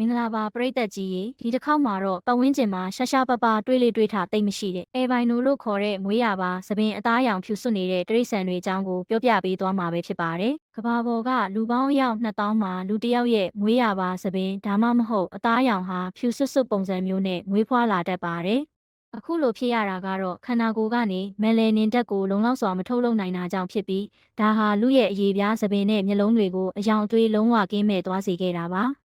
မင်္ဂလာပါပရိသတ်ကြီးရေဒီတစ်ခေါက်မှာတော့ပတ်ဝန်းကျင်မှာရှာရှာပပတွေးလေတွေးထားတိတ်မရှိတဲ့အဲဘိုင်နိုလို့ခေါ်တဲ့မွေးရပါသပင်အသားရောင်ဖြူစွနေတဲ့တရိษံတွေအကြောင်းကိုပြောပြပေးသွားမှာပဲဖြစ်ပါတယ်။ကဘာပေါ်ကလူပေါင်းအယောက်2000မှာလူတစ်ယောက်ရဲ့မွေးရပါသပင်ဒါမှမဟုတ်အသားရောင်ဟာဖြူစွတ်စွတ်ပုံစံမျိုးနဲ့မွေးဖွားလာတတ်ပါတယ်။အခုလိုဖြစ်ရတာကတော့ခန္ဓာကိုယ်ကနေမယ်လည်နင်တက်ကိုလုံလောက်စွာမထုတ်လုပ်နိုင်တာကြောင့်ဖြစ်ပြီးဒါဟာလူရဲ့အရေးပြားသပင်နဲ့မျက်လုံးတွေကိုအယောင်အသွေးလုံးဝကင်းမဲ့သွားစေခဲ့တာပါ။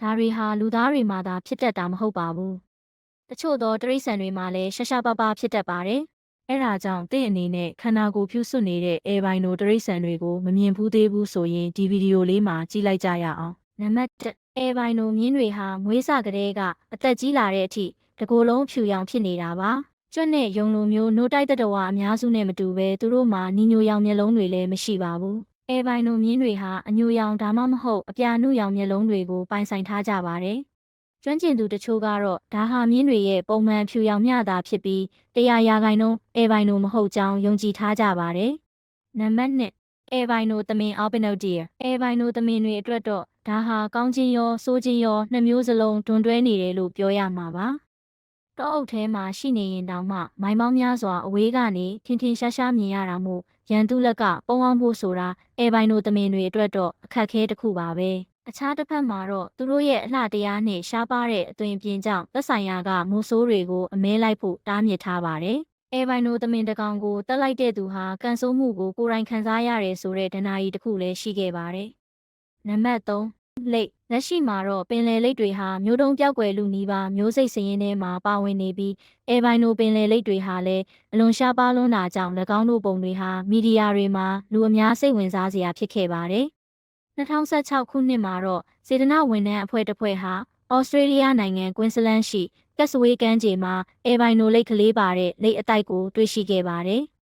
ဒါတွေဟာလူသားတွေမှာသာဖြစ်တတ်တာမဟုတ်ပါဘူး။တချို့သောတရိษံတွေမှာလည်းရှာရှာပပဖြစ်တတ်ပါတယ်။အဲဒါကြောင့်တင့်အနေနဲ့ခန္ဓာကိုယ်ဖြူစွနေတဲ့အဲဘိုင်နိုတရိษံတွေကိုမမြင်ဘူးသေးဘူးဆိုရင်ဒီဗီဒီယိုလေးမှာကြည့်လိုက်ကြရအောင်။နံပါတ်1အဲဘိုင်နိုမြင်းတွေဟာမွေးစကလေးကအသက်ကြီးလာတဲ့အထိတကိုယ်လုံးဖြူရောင်ဖြစ်နေတာပါ။ကျွတ်နဲ့ယုံလိုမျိုးနိုးတိုက်တဲ့တော်အများစုနဲ့မတူဘဲသူတို့မှာနီညိုရောင်မျက်လုံးတွေလည်းမရှိပါဘူး။ အဲဘိုင်နိုမြင်းတွေဟာအညိုရောင်ဒါမှမဟုတ်အပြာနုရောင်မျက်လုံးတွေကိုပိုင်ဆိုင်ထားကြပါတယ်။ကျွမ်းကျင်သူတချို့ကတော့ဒါဟာမြင်းတွေရဲ့ပုံမှန်ဖြူရောင်မျှတာဖြစ်ပြီးတရားရာခိုင်နှုန်းအဲဘိုင်နိုမဟုတ်ကြောင်းယုံကြည်ထားကြပါတယ်။နံပါတ်1အဲဘိုင်နိုသမင်အော်ပနိုဒီယာအဲဘိုင်နိုသမင်တွေအတွက်တော့ဒါဟာကောင်းခြင်းရောဆိုးခြင်းရောနှစ်မျိုးစလုံးတွန်တွဲနေတယ်လို့ပြောရမှာပါ။ တောအုပ်ထဲမှာရှိနေရင်တောင်မှမိုင်ပေါင်းများစွာအဝေးကနေထင်ထင်ရှားရှားမြင်ရတာမို့ရန်သူလက်ကပုံအောင်ဖို့ဆိုတာအဲဘိုင်နိုသမင်တွေအတွက်တော့အခက်ခဲတစ်ခုပါပဲအခြားတစ်ဖက်မှာတော့သူတို့ရဲ့အလှတရားနဲ့ရှားပါတဲ့အသွင်ပြင်ကြောင့်သက်ဆိုင်ရာကမိုးဆိုးတွေကိုအမဲလိုက်ဖို့တားမြစ်ထားပါတယ်အဲဘိုင်နိုသမင်တကောင်ကိုတက်လိုက်တဲ့သူဟာကန်ဆိုးမှုကိုကိုယ်တိုင်ခံစားရတယ်ဆိုတဲ့ဒဏ္ဍာရီတစ်ခုလည်းရှိခဲ့ပါတယ်နံပါတ်3 လိတ်လက်ရှိမှာတော့ပင်လယ်လိတ်တွေဟာမျိုးတုံးပြောက်ွယ်လူနီးပါမျိုးစိတ်စည်ရင်းထဲမှာပါဝင်နေပြီးအဲဘိုင်နိုပင်လယ်လိတ်တွေဟာလည်းအလွန်ရှားပါလွန်းတာကြောင့်၎င်းတို့ပုံတွေဟာမီဒီယာတွေမှာလူအများစိတ်ဝင်စားစရာဖြစ်ခဲ့ပါတယ်။2016ခုနှစ်မှာတော့စေတနာဝန်ထမ်းအဖွဲ့တစ်ဖွဲ့ဟာဩစတြေးလျနိုင်ငံကွင်းစလန်းရှိကက်စဝေးကမ်းခြေမှာအဲဘိုင်နိုလိတ်ကလေးပါတဲ့လိတ်အတိုက်ကိုတွေ့ရှိခဲ့ပါတယ်။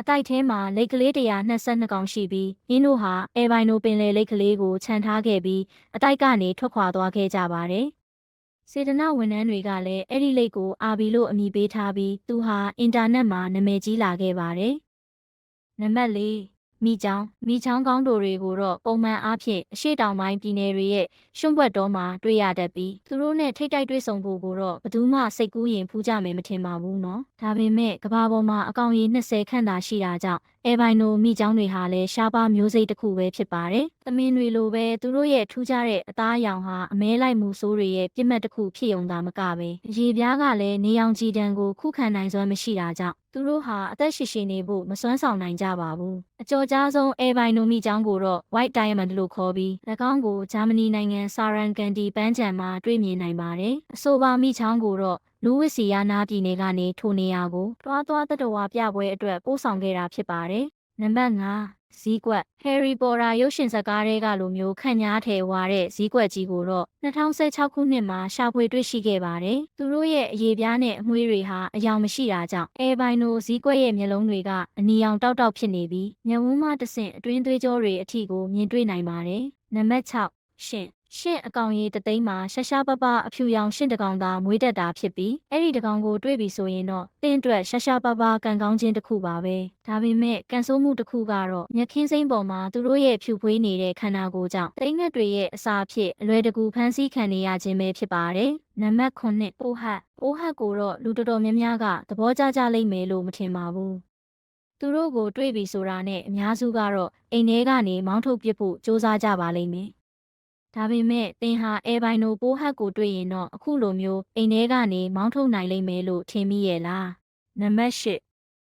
အတိုက်ထဲမှာလိတ်ကလေး122ကောင်ရှိပြီးရင်းတို့ဟာအဲဘိုင်နိုပင်လယ်လိတ်ကလေးကိုခြံထားခဲ့ပြီးအတိုက်ကနေထွက်ခွာသွားခဲ့ကြပါတယ်။စေတနာဝန်ထမ်းတွေကလည်းအဲ့ဒီလိတ်ကိုအာဘီလို့အမည်ပေးထားပြီးသူဟာအင်တာနက်မှာနာမည်ကြီးလာခဲ့ပါတယ်။နံပါတ်၄ မိချောင်းမိချောင်းကောင်းတို့တွေကိုတော့ပုံမှန်အားဖြင့်အရှိတောင်ပိုင်းပြည်နယ်တွေရဲ့ရှွန့်ဘွက်တော်မှာတွေ့ရတတ်ပြီးသူတို့နဲ့ထိတ်တိုက်တွေ့ဆုံဖို့ကိုတော့ဘယ်သူမှစိတ်ကူးရင်ဖူးကြမယ်မထင်ပါဘူးနော်ဒါပေမဲ့ကဘာပေါ်မှာအကောင်ကြီး20ခန့်သာရှိတာကြောင့်အဲဘိုင်နိုမိချောင်းတွေဟာလည်းရှားပါမျိုးစိတ်တစ်ခုပဲဖြစ်ပါတယ်သမင်းတွေလိုပဲသူတို့ရဲ့ထူးခြားတဲ့အသားအရောင်ဟာအမဲလိုက်မှုဆိုးတွေရဲ့ပြစ်မှတ်တစ်ခုဖြစ်ုံသာမကပဲအရေပြားကလည်းနေအောင်ကြည်တံကိုခုခံနိုင်စွမ်းမရှိတာကြောင့်သူတို့ဟာအသက်ရှင်ရှင်နေဖို့မစွမ်းဆောင်နိုင်ကြပါဘူးအကျော်ကြားဆုံးအဲဘိုင်နိုမိချောင်းကိုတော့ White Diamond လို့ခေါ်ပြီး၎င်းကိုဂျာမနီနိုင်ငံဆာရန်ကန်ဒီပန်းချံမှာတွေ့မြင်နိုင်ပါတယ်အဆိုပါမိချောင်းကိုတော့လူဝစ်စီယာနာပြည်နယ်ကနေထိုနေရာကိုတွားတွားတတော်ဝါပြပွဲအတွက်ပို့ဆောင်ခဲ့တာဖြစ်ပါတယ်နံပါတ်5 ဇီးကွက် Harry Potter ရုပ်ရှင်ဇာတ်ကားတွေကလိုမျိုးခန့်ညားထည်ဝါတဲ့ဇီးကွက်ကြီးကိုတော့2016ခုနှစ်မှာရှာဖွေတွေ့ရှိခဲ့ပါတယ်။သူတို့ရဲ့အရေးပြားနဲ့အမွှေးတွေဟာအယောင်မရှိတာကြောင့်အဲဘိုင်နိုဇီးကွက်ရဲ့မျက်လုံးတွေကအနီရောင်တောက်တောက်ဖြစ်နေပြီးမျက်ဝန်းမှတဆင့်အတွင်းသွေးကြောတွေအထိကိုမြင်တွေ့နိုင်ပါတယ်။နံပါတ်6ရှင် ရှင့်အကောင်ရေးတသိန်းမှာရှာရှာပပအဖြူရောင်ရှင့်တကောင်သာမွေးတက်တာဖြစ်ပြီးအဲ့ဒီတကောင်ကိုတွေးပြီးဆိုရင်တော့တင်းအတွက်ရှာရှာပပကန်ကောင်းခြင်းတစ်ခုပါပဲဒါပေမဲ့ကန်ဆိုးမှုတစ်ခုကတော့မြက်ခင်းစိမ့်ပေါ်မှာသူတို့ရဲ့ဖြူဖွေးနေတဲ့ခန္ဓာကိုယ်ကြောင့်တိမ်ငက်တွေရဲ့အစာဖြစ်အလွယ်တကူဖမ်းဆီးခံနေရခြင်းပဲဖြစ်ပါတယ်နံပါတ်9ပိုဟတ်ပိုဟတ်ကိုတော့လူတော်တော်များများကသဘောကျကြလိမ့်မယ်လို့မထင်ပါဘူးသူတို့ကိုတွေးပြီးဆိုတာနဲ့အများစုကတော့အိမ်ထဲကနေမောင်းထုတ်ပစ်ဖို့စ조사ကြပါလိမ့်မယ် ဒါပေမဲ့သင်ဟာအဲဘိုင်နိုပိုးဟတ်ကိုတွေ့ရင်တော့အခုလိုမျိုးအိမ်ထဲကနေမောင်းထုတ်နိုင်လိမ့်မယ်လို့ထင်မိရဲ့လားနံပါတ်၈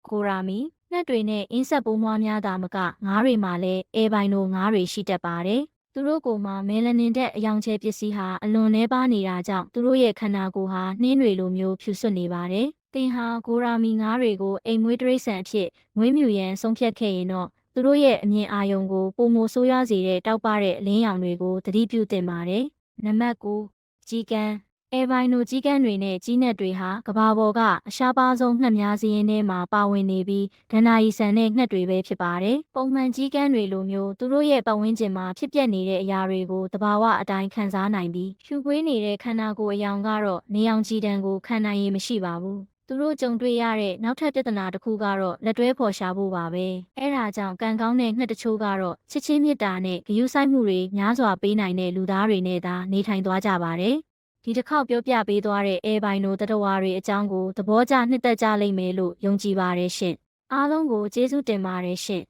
ကိုရာမီငှက်တွေနဲ့အင်းဆက်ပိုးမွားများသာမကငါးတွေမှာလည်းအဲဘိုင်နိုငါးတွေရှိတတ်ပါတယ်သူတို့ကိုမှမဲလနင်တဲ့အယောင်ချဲပစ္စည်းဟာအလွန်နှဲပါနေတာကြောင့်သူတို့ရဲ့ခန္ဓာကိုယ်ဟာနှင်းတွေလိုမျိုးဖြူဆွနေပါတယ်။တင်ဟာဂိုရာမီငါးတွေကိုအိမ်မွေးတရိษံအဖြစ်ငွေးမြူရန်ဆုံးဖြတ်ခဲ့ရင်တော့ သူတို့ရဲ့အမြင်အာရုံကိုပုံမိုဆိုးရွားစေတဲ့တောက်ပတဲ့အလင်းရောင်တွေကိုသတိပြုသင့်ပါတယ်။နံပါတ်9ကြီးကန်းအဲဘိုင်နိုကြီးကန်းတွေနဲ့ကြီးနက်တွေဟာကဘာပေါ်ကအရှားပါဆုံးငှက်များစီးရင်ထဲမှာပါဝင်နေပြီးဒဏ္ဍာရီဆန်တဲ့ငှက်တွေပဲဖြစ်ပါတယ်။ပုံမှန်ကြီးကန်းတွေလိုမျိုးသူတို့ရဲ့ပတ်ဝန်းကျင်မှာဖြစ်ပျက်နေတဲ့အရာတွေကိုတဘာဝအတိုင်းခံစားနိုင်ပြီးဖြူကွေးနေတဲ့ခန္ဓာကိုယ်အယောင်ကတော့နေအောင်ကြည်တံကိုခံနိုင်ရမရှိပါဘူး။ သူတို့ကြုံတွေ့ရတဲ့နောက်ထပ်ပြဿနာတစ်ခုကတော့လက်တွဲဖော်ရှာဖို့ပါပဲအဲ့ဒါကြောင့်ကံကောင်းတဲ့ငှက်တချို့ကတော့ချစ်ချင်းမြတ်တာနဲ့ဂရုစိုက်မှုတွေများစွာပေးနိုင်တဲ့လူသားတွေနဲ့သာနေထိုင်သွားကြပါတယ်ဒီတစ်ခေါက်ပြောပြပေးသွားတဲ့အဲဘိုင်နိုတတဝါတွေအကြောင်းကိုသဘောကျနှစ်သက်ကြလိမ့်မယ်လို့ယုံကြည်ပါတယ်ရှင်အားလုံးကိုကျေးဇူးတင်ပါတယ်ရှင်